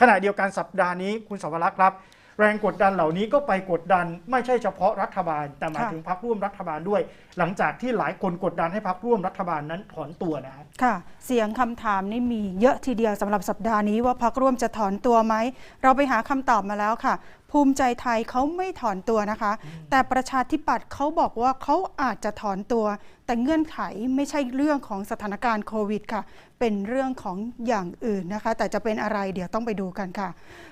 ขณะเดียวกันสัปดาห์นี้คุณสวรักษ์ครับ แรงกดดันเหล่านี้ก็ไปกดดันไม่ใช่เฉพาะรัฐบาล แต่หมายถึงพรรคร่วมรัฐบาลด้วย หลังจากที่หลายคนกดดันให้พรรคร่วมรัฐบาลนั้นถอนตัวนะฮะค่ะ เสียงคำถามนี่มีเยอะทีเดียวสำหรับสัปดาห์นี้ว่าพักร่วมจะถอนตัวไหมเราไปหาคำตอบมาแล้วค่ะ ภูมิใจไทยเขาไม่ถอนตัวนะคะ แต่ประชาธิปัตย์เขาบอกว่าเขาอาจจะถอนตัว แต่เงื่อนไขไม่ใช่เรื่องของสถานการณ์โควิดค่ะ เป็นเรื่องของอย่างอื่นนะคะ แต่จะเป็นอะไรเดี๋ยวต้องไปดูกันค่ะ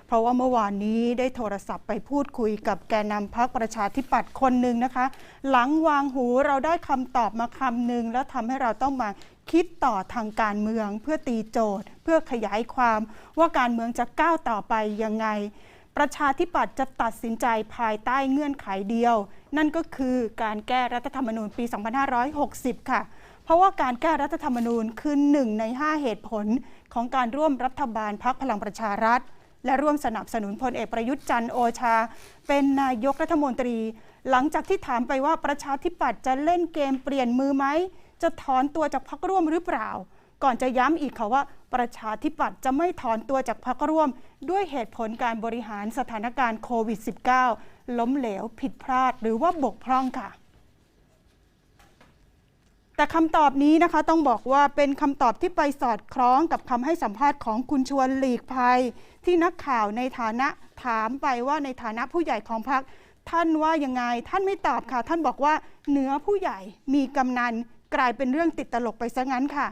เพราะว่าเมื่อวานนี้ได้โทรศัพท์ไปพูดคุยกับแกนนำพักประชาธิปัตย์คนหนึ่งนะคะ หลังวางหูเราได้คำตอบมาคำหนึ่งแล้วทำให้เราต้องมาคิดต่อทางการเมืองเพื่อตีโจทย์ เพื่อขยายความว่าการเมืองจะก้าวต่อไปยังไง ประชาธิปัตย์จะตัดสินใจภายใต้เงื่อนไขเดียว นั่นก็คือการแก้รัฐธรรมนูญปี 2560 ค่ะ เพราะว่าการแก้รัฐธรรมนูญคือหนึ่งใน 5 เหตุผลของการร่วมรัฐบาลพักพลังประชารัฐ และร่วมสนับสนุนพลเอกประยุทธ์จันทร์โอชา เป็นนายกรัฐมนตรี หลังจากที่ถามไปว่าประชาธิปัตย์จะเล่นเกมเปลี่ยนมือไหมจะถอนตัวจากพักร่วมหรือเปล่า ก่อนจะย้ำอีกค่ะว่า ประชาธิปัตย์จะไม่ถอนตัวจากพักร่วม ด้วยเหตุผลการบริหารสถานการณ์โควิด -19 ล้มเหลวผิดพลาดหรือว่าบกพร่องค่ะ แต่คำตอบนี้นะคะต้องบอกว่าเป็นคำตอบที่ไปสอดคล้องกับคำให้สัมภาษณ์ของคุณชวนหลีกภัย ที่นักข่าวในฐานะถามไปว่าในฐานะผู้ใหญ่ของพรรคท่านว่ายังไงท่านไม่ตอบค่ะ ท่านบอกว่าเหนือผู้ใหญ่มีกำนันกลายเป็นเรื่องติดตลกไปซะงั้นค่ะ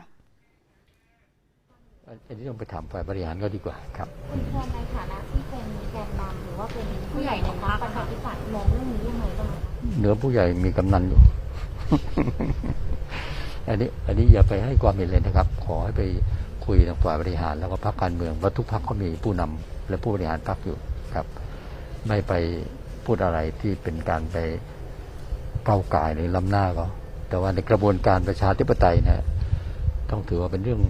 อันนี้ต้องไปถามฝ่ายบริหารก็ดีกว่าครับคุณชวนในฐานะที่เป็นแกนนำหรือว่าเป็นผู้ใหญ่ในพรรคประชาธิปัตย์มองเรื่องนี้ยังไงบ้างคะเหนือผู้ใหญ่มีกำนันอยู่ อันนี้อันนี้อย่าไปให้ความเห็นเลยนะครับ ขอให้ไปคุยทางฝ่ายบริหารแล้วก็พรรคการเมืองว่าทุกพรรคเขามีผู้นำและผู้บริหารพรรคอยู่ครับ ไม่ไปพูดอะไรที่เป็นการไปก้าวไก่ายหรือล้ำหน้าก็แต่ว่าในกระบวนการประชาธิปไตยเนะต้องถือว่าเป็นเรื่อง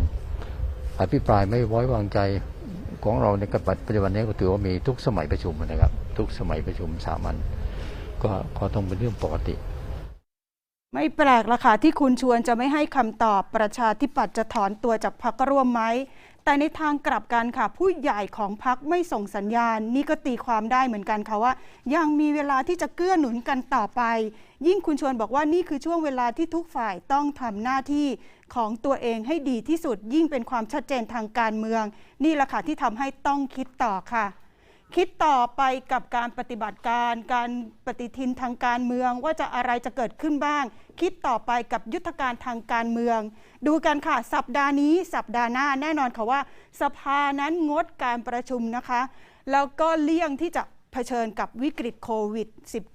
อภิปรายไม่ไว้วางใจของเราในกปัจจุบันนี้ก็ถือว่ามีทุกสมัยประชุมนะครับ ทุกสมัยประชุมสามัญก็ขอต้องเป็นเรื่องปกติ ไม่แปลกละค่ะที่คุณชวนจะไม่ให้คำตอบประชาธิปัตย์จะถอนตัวจากพรรคร่วมไหม แต่ในทางกลับกันค่ะ ผู้ใหญ่ของพักไม่ส่งสัญญาณ นี่ก็ตีความได้เหมือนกันค่ะว่า ยังมีเวลาที่จะเกื้อหนุนกันต่อไป ยิ่งคุณชวนบอกว่านี่คือช่วงเวลาที่ทุกฝ่ายต้องทำหน้าที่ของตัวเองให้ดีที่สุดยิ่งเป็นความชัดเจนทางการเมือง นี่แหละค่ะที่ทำให้ต้องคิดต่อค่ะ คิดต่อไปกับการปฏิบัติการ การปฏิทินทางการเมือง ว่าจะอะไรจะเกิดขึ้นบ้าง คิดต่อไปกับยุทธการทางการเมือง ดูกันค่ะ สัปดาห์นี้ สัปดาห์หน้าแน่นอนค่ะว่า สภานั้นงดการประชุมนะคะ แล้วก็เลี่ยงที่จะเผชิญกับวิกฤตโควิด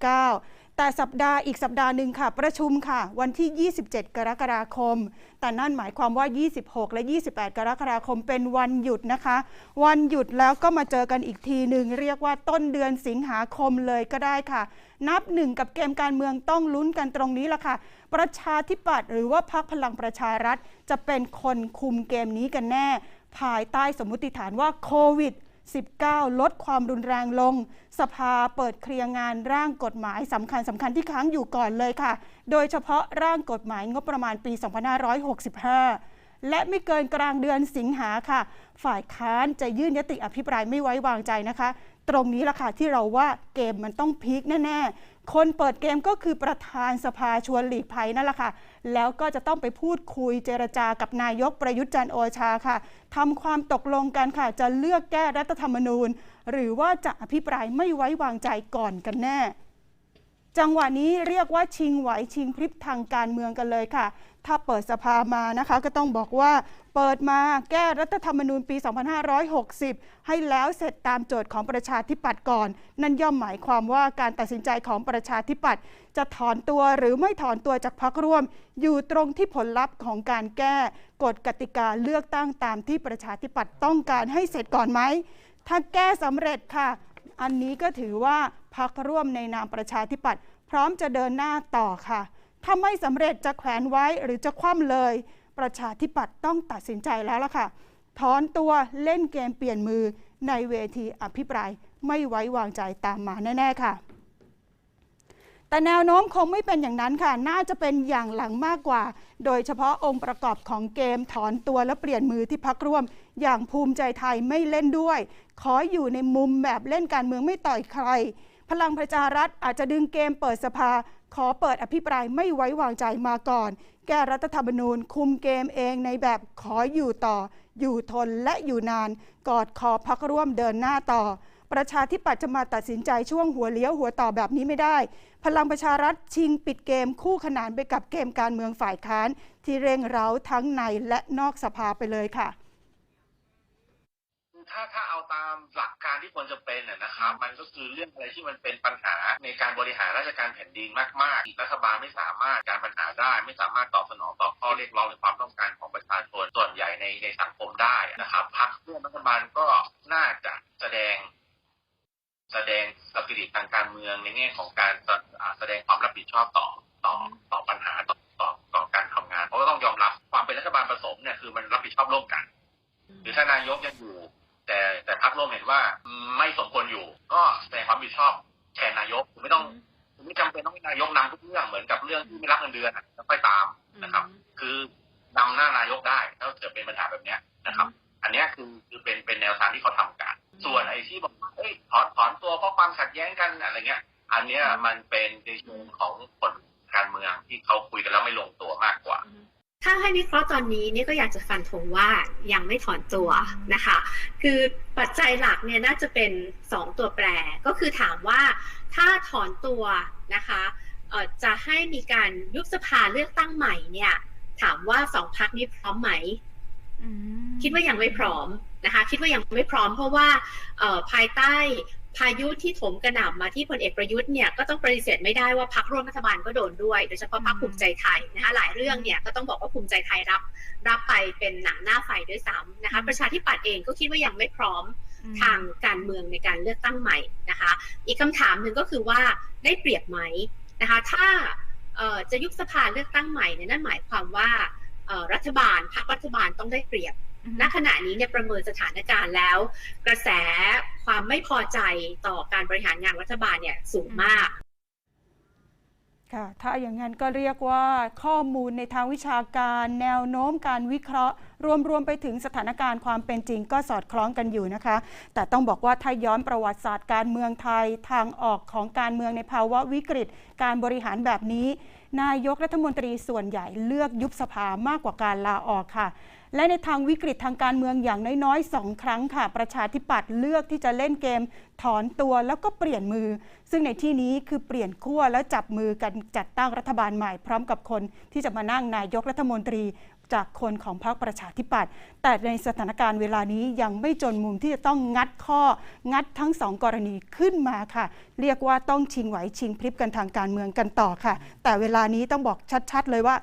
-19 แต่สัปดาห์อีกสัปดาห์หนึ่งค่ะ ประชุมค่ะ วันที่ 27 กรกฎาคม แต่นั่นหมายความว่า 26 และ 28 กรกฎาคมเป็นวันหยุดนะคะ วันหยุดแล้วก็มาเจอกันอีกทีหนึ่งเรียกว่าต้นเดือนสิงหาคมเลยก็ได้ค่ะ นับหนึ่งกับเกมการเมืองต้องลุ้นกันตรงนี้ละค่ะ ประชาธิปัตย์หรือว่าพรรคพลังประชารัฐ จะเป็นคนคุมเกมนี้กันแน่ ภายใต้สมมติฐานว่าโควิด 19 ลดความรุนแรงลง สภาเปิดเคลียร์งานร่างกฎหมายสำคัญสำคัญที่ค้างอยู่ก่อนเลยค่ะ โดยเฉพาะร่างกฎหมายงบประมาณปี 2565 และไม่เกินกลางเดือนสิงหาค่ะ ฝ่ายค้านจะยื่นยติอภิปรายไม่ไว้วางใจนะคะ ตรงนี้ละค่ะที่เราว่าเกมมันต้องพีคแน่ๆ คนเปิดเกมก็คือประธานสภาชวนหลีกภัยนั่นแหละค่ะ แล้วก็จะต้องไปพูดคุยเจรจากับนายกประยุทธ์จันโอชาค่ะทำความตกลงกันค่ะ จะเลือกแก้รัฐธรรมนูญ หรือว่าจะอภิปรายไม่ไว้วางใจก่อนกันแน่ จังหวะนี้เรียกว่าชิงไหวชิงพริบทางการเมืองกันเลยค่ะ ถ้าเปิดสภามานะคะ ก็ต้องบอกว่าเปิดมาแก้รัฐธรรมนูญปี 2560 ให้แล้วเสร็จตามโจทย์ของประชาธิปัตย์ก่อน นั่นย่อมหมายความว่าการตัดสินใจของประชาธิปัตย์จะถอนตัวหรือไม่ถอนตัวจากพรรคร่วม อยู่ตรงที่ผลลัพธ์ของการแก้กฎกติกาเลือกตั้งตามที่ประชาธิปัตย์ต้องการให้เสร็จก่อนไหมถ้าแก้สำเร็จค่ะ อันนี้ก็ถือว่าพักร่วมในนามประชาธิปัตย์พร้อมจะเดินหน้าต่อค่ะ ถ้าไม่สำเร็จจะแขวนไว้หรือจะคว่ำเลย ประชาธิปัตย์ต้องตัดสินใจแล้วล่ะค่ะ ถอนตัวเล่นเกมเปลี่ยนมือในเวทีอภิปรายไม่ไว้วางใจตามมาแน่ ๆ ค่ะ แต่แนวโน้มคงไม่เป็นอย่างนั้นค่ะ น่าจะเป็นอย่างหลังมากกว่า โดยเฉพาะองค์ประกอบของเกมถอนตัวและเปลี่ยนมือที่พักร่วม อย่างภูมิใจไทยไม่เล่นด้วย ขออยู่ในมุมแบบเล่นการเมืองไม่ต่อยใคร พลังประชารัฐอาจจะดึงเกมเปิดสภา ขอเปิดอภิปรายไม่ไว้วางใจมาก่อน แก้รัฐธรรมนูญคุมเกมเองในแบบขออยู่ต่อ อยู่ทนและอยู่นาน กอดคอพักร่วมเดินหน้าต่อ ประชาธิปัตย์จะมาตัดสินใจช่วงหัวเลี้ยวหัวต่อแบบนี้ไม่ได้ พลังประชารัฐชิงปิดเกมคู่ขนานไปกับเกมการเมืองฝ่ายค้าน ที่เร่งเร้าทั้งในและนอกสภาไปเลยค่ะ ถ้าถ้าเอาตามหลักการที่ควรจะเป็นน่ะนะครับ มันก็คือเรื่องอะไรที่มันเป็นปัญหาในการบริหารราชการแผ่นดินมากๆรัฐบาลไม่สามารถการปัญหาได้ ไม่สามารถตอบสนองต่อข้อเรียกร้องหรือความต้องการของประชาชนส่วนใหญ่ในในสังคมได้นะครับพรรคร่วมรัฐบาลก็น่าจะแสดง แสดงสปิริตทางการเมืองในแง่ของการแสอ่าแสดงความรับผิดชอบต่อต่อต่อปัญหาต่อต่อต่อการทำงาน เพราะว่าต้องยอมรับความเป็นรัฐบาลผสมเนี่ยคือมันรับผิดชอบร่วมกัน หรือถ้านายกยังอยู่ แต่แต่พรรคร่วมเห็นว่าไม่สมควรอยู่ ก็แสดงความรับผิดชอบแทนนายกคุณไม่ต้องคุณไม่จำเป็นต้องให้นายกนำทุกเรื่องเหมือนกับเรื่องที่ไม่รับเงินเดือนอะแล้วค่อยตามนะครับ คือนำหน้านายกได้ถ้าเกิดเป็นปัญหาแบบเนี้ยนะครับ อันเนี้ยคือคือเป็นเป็นแนวทางที่เขาทำกันส่วนไอ้ที่บอกว่าเอ้ ยถอนถอนตัวเพราะความขัดแย้งกันอะไรเงี้ย อันเนี้ยมันเป็นในเชิงของผลการเมืองที่เขาคุยกันแล้วไม่ลงตัวมากกว่า ถ้าให้วิเคราะห์ตอนนี้เนี่ยก็อยากจะฟันธงว่ายังไม่ถอนตัวนะคะ คือปัจจัยหลักเนี่ยน่าจะเป็น2ตัวแปรก็คือถามว่าถ้าถอนตัวนะคะเอ่อจะให้มีการยุบสภาเลือกตั้งใหม่เนี่ย ถามว่าสองพักนี้พร้อมไหม คิดว่ายังไม่พร้อมนะคะ คิดว่ายังไม่พร้อมเพราะว่าภายใต้พายุที่ถมกระหน่ำมาที่พลเอกประยุทธ์เนี่ยก็ต้องปฏิเสธไม่ได้ว่าพักร่วมรัฐบาลก็โดนด้วย โดยเฉพาะพักภูมิใจไทยนะคะหลายเรื่องเนี่ยก็ต้องบอกว่าภูมิใจไทยรับ รับไปเป็นหนังหน้าไฟด้วยซ้ำนะคะประชาธิปัตย์เองก็คิดว่ายังไม่พร้อมทางการเมืองในการเลือกตั้งใหม่นะคะ อีกคำถามหนึ่งก็คือว่าได้เปรียบไหมนะคะถ้าจะยุบสภาเลือกตั้งใหม่เนี่ยนั่นหมายความว่ารัฐบาลพรรครัฐบาลต้องได้เปรียบ ณขณะนี้เนี่ยประเมินสถานการณ์แล้ว กระแสความไม่พอใจต่อการบริหารงานรัฐบาลเนี่ยสูงมากค่ะถ้าอย่างนั้นก็เรียกว่าข้อมูลในทางวิชาการแนวโน้มการวิเคราะห์ รวมรวมไปถึงสถานการณ์ความเป็นจริงก็สอดคล้องกันอยู่นะคะ แต่ต้องบอกว่าถ้าย้อนประวัติศาสตร์การเมืองไทยทางออกของการเมืองในภาวะวิกฤต การบริหารแบบนี้ นายกรัฐมนตรีส่วนใหญ่เลือกยุบสภามากกว่าการลาออกค่ะ และในทางวิกฤตทางการเมืองอย่างน้อยๆสองครั้งค่ะ ประชาธิปัตย์เลือกที่จะเล่นเกม ถอนตัวแล้วก็เปลี่ยนมือ ซึ่งในที่นี้คือเปลี่ยนขั้วแล้วจับมือกันจัดตั้งรัฐบาลใหม่พร้อมกับคน ที่จะมานั่งนายกรัฐมนตรีจากคนของพรรคประชาธิปัตย์ แต่ในสถานการณ์เวลานี้ยังไม่จนมุมที่จะต้องงัดข้อ งัดทั้งสองกรณีขึ้นมาค่ะ เรียกว่าต้องชิงไหวชิงพริบกันทางการเมืองกันต่อค่ะ แต่เวลานี้ต้องบอกชัดๆ เลยว่า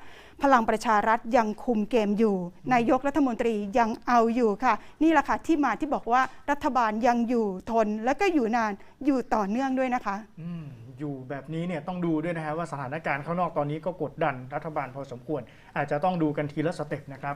พลังประชารัฐยังคุมเกมอยู่ นายกรัฐมนตรียังเอาอยู่ค่ะ นี่แหละค่ะที่มาที่บอกว่ารัฐบาลยังอยู่ทนและก็อยู่นานอยู่ต่อเนื่องด้วยนะคะอืมอยู่แบบนี้เนี่ยต้องดูด้วยนะฮะว่าสถานการณ์ข้างนอกตอนนี้ก็กดดันรัฐบาลพอสมควร อาจจะต้องดูกันทีละสเต็ปนะครับ